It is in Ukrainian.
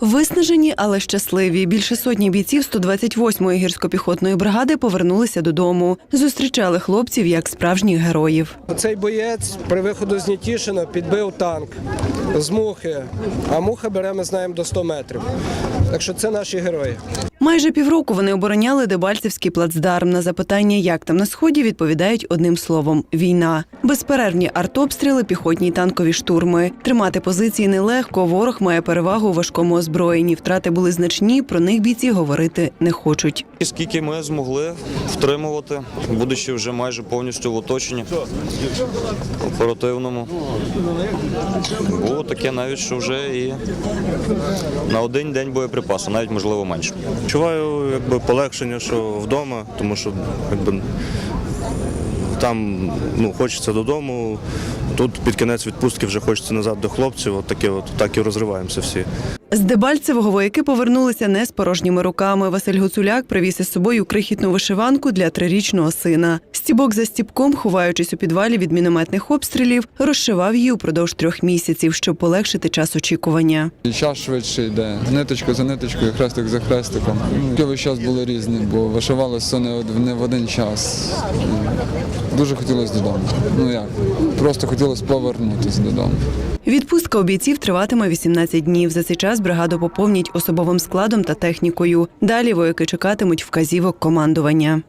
Виснажені, але щасливі. Більше сотні бійців 128-ї гірсько-піхотної бригади повернулися додому. Зустрічали хлопців як справжніх героїв. Цей боєць при виходу з Нітішина підбив танк з мухи, а муха бере, ми знаємо, до 100 метрів. Так що це наші герої. Майже півроку вони обороняли Дебальцевський плацдарм. На запитання, як там на сході, відповідають одним словом: війна. Безперервні артобстріли, піхотні танкові штурми. Тримати позиції нелегко. Ворог має перевагу у важкому озброєнні. Втрати були значні. Про них бійці говорити не хочуть. Скільки ми змогли втримувати, будучи вже майже повністю в оточенні оперативному. Було таке навіть, що вже і на один день боєприпасу, навіть можливо менше. Відчуваю якби полегшення, що вдома, тому що якби там ну, хочеться додому. Тут під кінець відпустки вже хочеться назад до хлопців. От таке, от так і розриваємося всі. З Дебальцевого вояки повернулися не з порожніми руками. Василь Гуцуляк привіз із собою крихітну вишиванку для трирічного сина. Стібок за стібком, ховаючись у підвалі від мінометних обстрілів, розшивав її упродовж трьох місяців, щоб полегшити час очікування. Час швидше йде. Ниточка за ниточкою, хрестик за хрестиком. Ну, час були різні, бо вишивалося все не в один час. Дуже хотілося додому. Ну як? Просто хотілося повернутися додому. Відпустка у бійців триватиме 18 днів. За цей час бригаду поповнять особовим складом та технікою. Далі вояки чекатимуть вказівок командування.